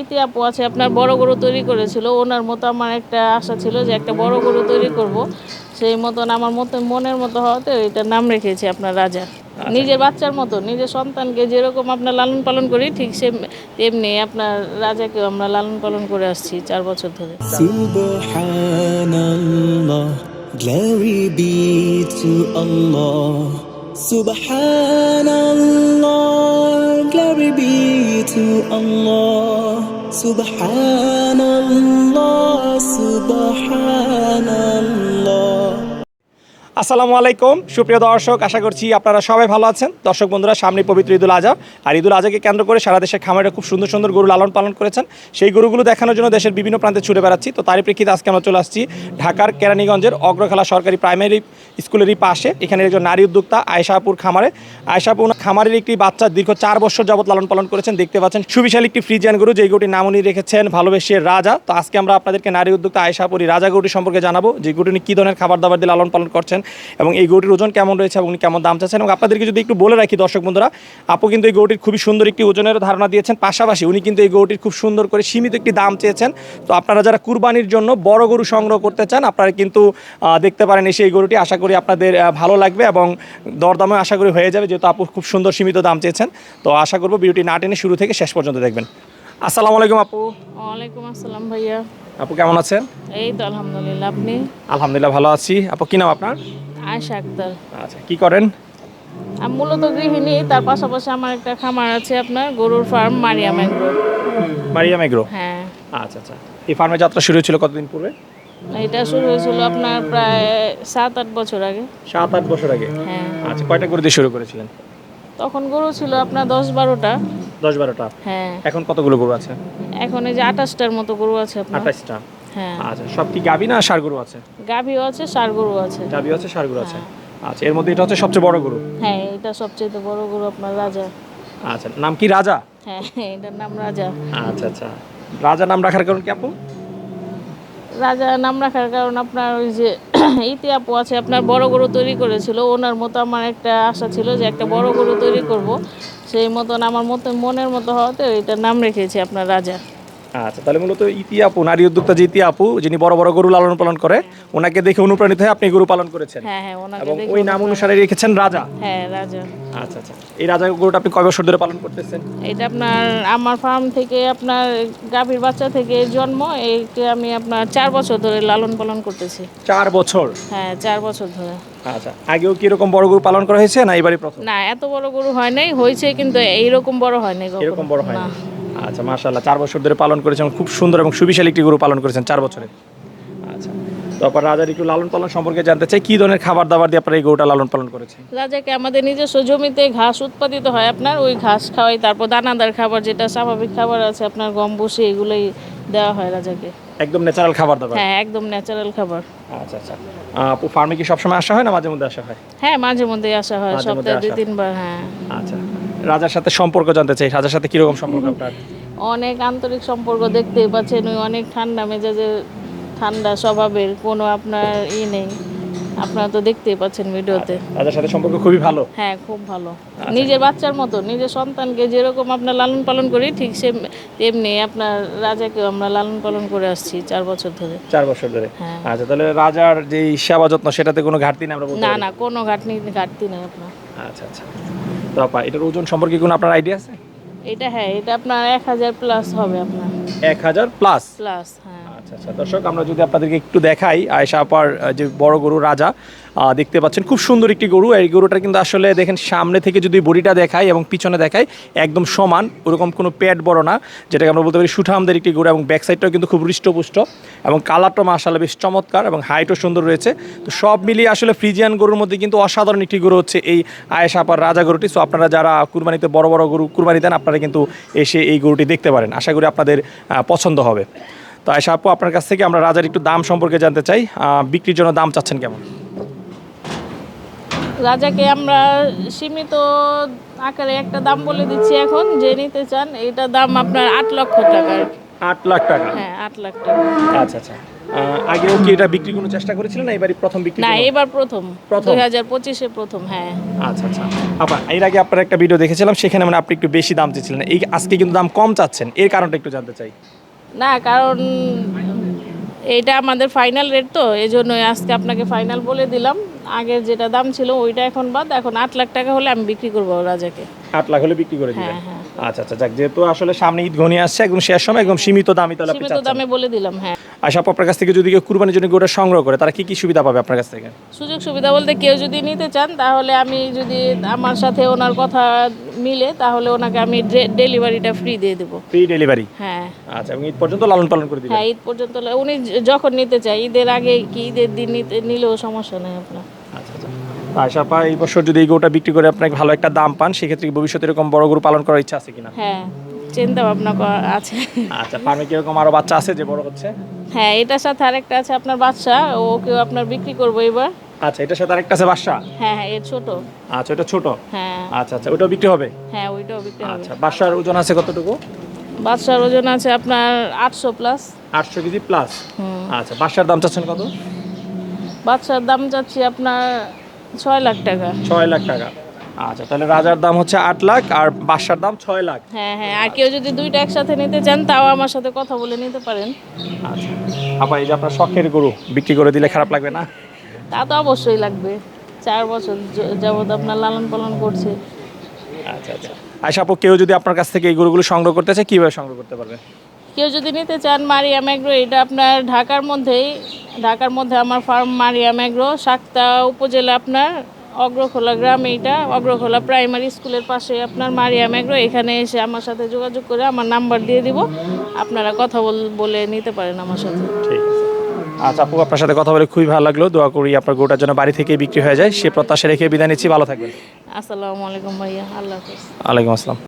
ইতি আপু আছে আপনার বড় গরু তৈরি করেছিল। ওনার মতো আমার একটা আশা ছিল যে একটা বড় গরু তৈরি করব। সেই মতন আমার মতন মনের মতো হওয়াতে এটার নাম রেখেছি আপনার রাজা। নিজের বাচ্চার মতো নিজের সন্তানকে যেরকম আপনার লালন পালন করি ঠিক সে তেমনি আপনার রাজাকেও আমরা লালন পালন করে আসছি চার বছর ধরে। glory be to Allah. Subhanallah, Subhanallah. আসসালামু আলাইকুম। সুপ্রিয় দর্শক, আশা করছি আপনারা সবাই ভালো আছেন। দর্শক বন্ধুরা, সামনে পবিত্র ঈদুল আজহা। আর ঈদুল আজহাকে কেন্দ্র করে সারা দেশের খামারে খুব সুন্দর সুন্দর গরু লালন পালন করেছেন। সেই গরুগুলো দেখানোর জন্য দেশের বিভিন্ন প্রান্তে ছুটে বেড়াচ্ছি। তো তারই প্রেক্ষিতে আজকে আমরা চলে আসছি ঢাকার কেরানীগঞ্জের অগ্রখেলা সরকারি প্রাইমারি স্কুলেরই পাশে। এখানে একজন নারী উদ্যোক্তা আয়শাপুর খামারে। আয়শাপুর খামারের একটি বাচ্চা দীর্ঘ চার বছর যাবত লালন পালন করেছেন। দেখতে পাচ্ছেন, সুবিশাল একটি ফ্রিজিয়ান গরু, যেই গরুটির নাম উনি রেখেছেন, ভালোবেসে রাজা। তো আজকে আমরা আপনাদেরকে নারী উদ্যোক্তা আয়শাপুরি রাজা গরুটি সম্পর্কে জানাব, যে গরুটি উনি কী ধরনের খাবার দাবার দিয়ে লালন পালন করছেন এবং এই গরুটির ওজন কেমন রয়েছে এবং উনি কেমন দাম চাচ্ছেন এবং আপনাদেরকে যদি একটু বলে রাখি দর্শক বন্ধুরা, আপু কিন্তু এই গরুটির খুবই সুন্দর একটি ওজনের ধারণা দিয়েছেন, পাশাপাশি উনি কিন্তু এই গরুটির খুব সুন্দর করে সীমিত একটি দাম চেয়েছেন। তো আপনারা যারা কুরবানির জন্য বড় গরু সংগ্রহ করতে চান, আপনারা কিন্তু দেখতে পারেন এসে এই গরুটি। আশা করি আপনাদের ভালো লাগবে এবং দরদামে আশা করি হয়ে যাবে যেহেতু আপু খুব সুন্দর সীমিত দাম চেয়েছেন। তো আশা করব ভিডিওটি না টেনে শুরু থেকে শেষ পর্যন্ত দেখবেন। আসসালামু আলাইকুম আপু। ওয়ালাইকুম আসসালাম ভাইয়া। আপু কেমন আছেন? এই তো আলহামদুলিল্লাহ আপনি? আলহামদুলিল্লাহ ভালো আছি। আপু কি নাম আপনার? আয়সা আক্তার। আচ্ছা কি করেন? আমি মূলত গৃহিণী তার পাশাপাশি আমার একটা খামার আছে আপনার গরুর ফার্ম মারিয়াম এগ্রো। মারিয়া মেগ্রো হ্যাঁ। আচ্ছা আচ্ছা। এই ফার্মের যাত্রা শুরু হয়েছিল কতদিন পূর্বে? এটা শুরু হয়েছিল আপনার প্রায় সাত আট বছর আগে। সাত আট বছর আগে? হ্যাঁ। আচ্ছা কয়টা গরু দিয়ে শুরু করেছিলেন? তখন গরু ছিল আপনার দশ বারোটা। দশ বারোটা? হ্যাঁ। এখন কতগুলো গরু আছে? এখন এই যে আঠাশটার মতো গরু আছে আপনার। আঠাশটা? হ্যাঁ। আচ্ছা সব কি গাবি না সার গরু আছে? গাভীও আছে সার গরু আছে। গাবি আছে সার গরু আছে? আচ্ছা এর মধ্যে এটা হচ্ছে সবচেয়ে বড় গরু? হ্যাঁ এটা সবচেয়ে বড় গরু আপনার রাজা। আচ্ছা নাম কি রাজা? হ্যাঁ এটার নাম রাজা। আচ্ছা আচ্ছা। রাজা নাম রাখার কারণ কি আপু? রাজা নাম রাখার কারণ আপনার ওই যে ইতি আপু আছে, আপনার বড় গরু তৈরি করেছিল। ওনার মতো আমার একটা আশা ছিল যে একটা বড় গরু তৈরি করব। সেই মতন আমার মতো মনের মতো হওয়াতে এটার নাম রেখেছি আপনার রাজা। আচ্ছা তাহলে মূলত ইতি আপু নারী উদ্যোক্তা যে ইতি আপু যিনি বড় বড় গরু লালন পালন করে ওনাকে দেখে অনুপ্রাণিত হয়ে আপনি গরু পালন করেছেন। হ্যাঁ হ্যাঁ ওনাকে এবং দেখে ওই নাম অনুসারে রেখেছেন রাজা। হ্যাঁ রাজা। আচ্ছা আচ্ছা এই রাজা গরুটা আপনি কয় বছর ধরে পালন করতেছেন? এটা আপনার আমার ফার্ম থেকে আপনার গাভীর বাচ্চা থেকে জন্ম এইটা আমি আপনার চার বছর ধরে লালন পালন করতেছি। চার বছর? হ্যাঁ চার বছর ধরে। আচ্ছা আগেও কি এরকম বড় গরু পালন করা হয়েছে না এবারই প্রথম? না এত বড় গরু হয় নাই হয়েছে কিন্তু এইরকম বড় হয় নাই এরকম বড় হয় না। আচ্ছা মাশাআল্লাহ চার বছর ধরে পালন করেছেন খুব সুন্দর এবং সুবিশাল একটি গরু পালন করেছেন চার বছরে। আচ্ছা তারপর রাজার একটু লালন পালন সম্পর্কে জানতে চাই কি ধরনের খাবার দাবার দিয়ে আপনারা এই গরুটা লালন পালন করেছেন? রাজাকে আমাদের নিজস্ব জমিতে ঘাস উৎপাদিত হয় আপনার ওই ঘাস খাওয়াই তারপর দানাদার খাবার যেটা স্বাভাবিক খাবার আছে আপনার গম বসে এগুলোই দেওয়া হয় রাজাকে। একদম ন্যাচারাল খাবার দাবার? হ্যাঁ একদম ন্যাচারাল খাবার। আচ্ছা আচ্ছা আপু ফার্মে কি সবসময় আসা হয় না মাঝে মধ্যে আসা হয়? হ্যাঁ মাঝে মধ্যে আসা হয় সপ্তাহে দুই তিনবার হ্যাঁ। আচ্ছা রাজার সাথে সম্পর্ক জানতে চাই। রাজার সাথে কীরকম সম্পর্ক আপনার? অনেক আন্তরিক সম্পর্ক দেখতেই পাচ্ছেন ওই অনেক ঠান্ডা মেজাজের ঠান্ডা স্বভাবের কোনো আপনার ই নেই। আপনারা তো দেখতেই পাচ্ছেন ভিডিওতে। রাজার সাথে সম্পর্ক খুবই ভালো? হ্যাঁ খুব ভালো। আচ্ছা। নিজের বাচ্চার মতো নিজের সন্তানকে যেরকম আপনার লালন পালন করি ঠিক সে তেমনি আপনার রাজাকেও আমরা লালন পালন করে আসছি চার বছর ধরে। চার বছর ধরে? হ্যাঁ। আচ্ছা তাহলে রাজার যে সেবা যত্ন সেটাতে কোনো ঘাটতি নেই আমরা না না কোনো ঘাটনি ঘাটতি নেই আপনার। আচ্ছা আচ্ছা। তো আপা এটার ওজন সম্পর্কে কোনো আপনার আইডিয়া আছে? এটা হ্যাঁ এটা আপনার এক হাজার প্লাস হবে আপনার। এক হাজার প্লাস প্লাস হ্যাঁ। আচ্ছা আচ্ছা। দর্শক, আমরা যদি আপনাদেরকে একটু দেখাই আয়সা আপার যে বড় গরু রাজা দেখতে পাচ্ছেন, খুব সুন্দর একটি গরু। এই গরুটা কিন্তু আসলে দেখেন, সামনে থেকে যদি বডিটা দেখাই এবং পিছনে দেখায় একদম সমান, ওরকম কোনো প্যাড বড় না, যেটাকে আমরা বলতে পারি সুঠামদের একটি গরু এবং ব্যাক সাইডটাও কিন্তু খুব হৃষ্টপুষ্ট এবং কালারটা মাসালে বেশ চমৎকার এবং হাইটও সুন্দর রয়েছে। তো সব মিলিয়ে আসলে ফ্রিজিয়ান গরুর মধ্যে কিন্তু অসাধারণ একটি গরু হচ্ছে এই আয়েশা আপার রাজা গরুটি। সো আপনারা যারা কুরবানিতে বড় বড় গরু কুরবানি দেন, আপনারা কিন্তু এসে এই গরুটি দেখতে পারেন। আশা করি আপনাদের পছন্দ হবে। তো আয়সা আপু আপনার কাছ থেকে আমরা রাজার একটু দাম সম্পর্কে জানতে চাই। বিক্রির জন্য দাম চাচ্ছেন কেমন? রাজাকে আমরা সীমিত আকারে একটা দাম বলে দিচ্ছি এখন যে নিতে চান এটা দাম আপনার আট লক্ষ টাকার আট লাখ টাকা? হ্যাঁ আট লাখ টাকা। আচ্ছা আচ্ছা। আগেও কি এটা বিক্রি কোনো চেষ্টা করেছিলেন না এবারই প্রথম বিক্রি না? এবার প্রথম। প্রথম? দুই হাজার পঁচিশে প্রথম হ্যাঁ। আচ্ছা আচ্ছা। আপা এর আগে আপনার একটা ভিডিও দেখেছিলাম সেখানে মানে আপনি একটু বেশি দাম চেয়েছিলেন। এই আজকে কিন্তু দাম কম চাচ্ছেন এর কারণটা একটু জানতে চাই। না, কারণ এটা আমাদের ফাইনাল রেট তো এই জন্যই আজকে আপনাকে ফাইনাল বলে দিলাম। আগের যেটা দাম ছিল ওইটা এখন বাদ, এখন আট লাখ টাকা হলে আমি বিক্রি করব রাজাকে। আট লাখ হলে বিক্রি করে দিবেন। হ্যাঁ, হ্যাঁ। আচ্ছা আচ্ছা যাক যেহেতু আসলে সামনে ঈদ ঘনিয়ে আসছে একদম শেষ সময় একদম সীমিত দামই তাহলে সীমিত দামে বলে দিলাম হ্যাঁ। আশা আপনার কাছ থেকে যদি কেউ কুরবানির জন্য গরুটা সংগ্রহ করে তারা কি কি সুবিধা পাবে আপনার কাছ থেকে? সুযোগ সুবিধা বলতে কেউ যদি নিতে চান তাহলে আমি যদি আমার সাথে ওনার কথা মিলে তাহলে ওনাকে আমি ডেলিভারিটা ফ্রি দিয়ে দেবো। ফ্রি ডেলিভারি হ্যাঁ। আচ্ছা এবং ঈদ পর্যন্ত লালন পালন করে দিবেন? হ্যাঁ ঈদ পর্যন্ত উনি যখন নিতে চায় ঈদের আগে কি ঈদের দিন নিতে নিলেও সমস্যা নেই আপনার। আচ্ছা আশা পা এই বছর যদি এই গরুটা বিক্রি করে আপনাকে ভালো একটা দাম পান সেক্ষেত্রে ভবিষ্যতে এরকম বড় গরু পালন করার ইচ্ছা আছে কিনা? হ্যাঁ চিন্তা ভাবনা আছে। আচ্ছা ফার্মে কি কীরকম আরও বাচ্চা আছে যে বড় হচ্ছে? হ্যাঁ এটার সাথে আরেকটা আছে আপনার বাচ্চা ওকেও আপনার বিক্রি করব এবার। আচ্ছা এটার সাথে আরেকটা আছে বাসা হ্যাঁ হ্যাঁ এর ছোট। আচ্ছা ওটা ছোট? হ্যাঁ। আচ্ছা আচ্ছা ওটাও বিক্রি হবে? হ্যাঁ ওইটাও বিক্রি হবে। আচ্ছা বাসার ওজন আছে কতটুকু? বাচ্চার ওজন আছে আপনার আটশো প্লাস। আটশো কেজি প্লাস? আচ্ছা বাসার দাম চাচ্ছেন কত? বাচ্চার দাম চাচ্ছি আপনার ছয় লাখ টাকা। ছয় লাখ টাকা। আচ্ছা তাহলে রাজার দাম হচ্ছে আট লাখ আর বাসার দাম ছয় লাখ। হ্যাঁ হ্যাঁ আর কেউ যদি দুইটা একসাথে নিতে চান তাও আমার সাথে কথা বলে নিতে পারেন। আচ্ছা। আবার এই যে আপনার শখের গরু বিক্রি করে দিলে খারাপ লাগবে না? তা তো অবশ্যই লাগবে। চার বছর যাবত আপনার লালন পালন করছে। আচ্ছা আচ্ছা। আচ্ছা আপু কেউ যদি আপনার কাছ থেকে এই গরুগুলো সংগ্রহ করতে চায় কীভাবে সংগ্রহ করতে পারবে? কেউ যদি নিতে চান মারিয়াম এগ্রো এটা আপনার ঢাকার মধ্যেই ঢাকার মধ্যে আমার ফার্ম মারিয়াম এগ্রো সাকতা উপজেলা আপনার অগ্রখোলা গ্রাম এইটা অগ্রখোলা প্রাইমারি স্কুলের পাশে আপনার মারিয়াম এগ্রো এখানে এসে আমার সাথে যোগাযোগ করে আমার নাম্বার দিয়ে দিব। আপনারা কথা বল- বলে নিতে পারেন আমার সাথে। ঠিক আচ্ছা আপু আপনার সাথে কথা বলে খুবই ভালো লাগল। দোয়া করি আপনার গোটার জন্য বাড়ি থেকে বিক্রি হয়ে যায়। সে প্রত্যাশা রেখে বিদায় নিচ্ছি। ভালো থাকবেন। আসসালামু আলাইকুম ভাইয়া আল্লাহ হাফিজ। আলাইকুম আসসালাম।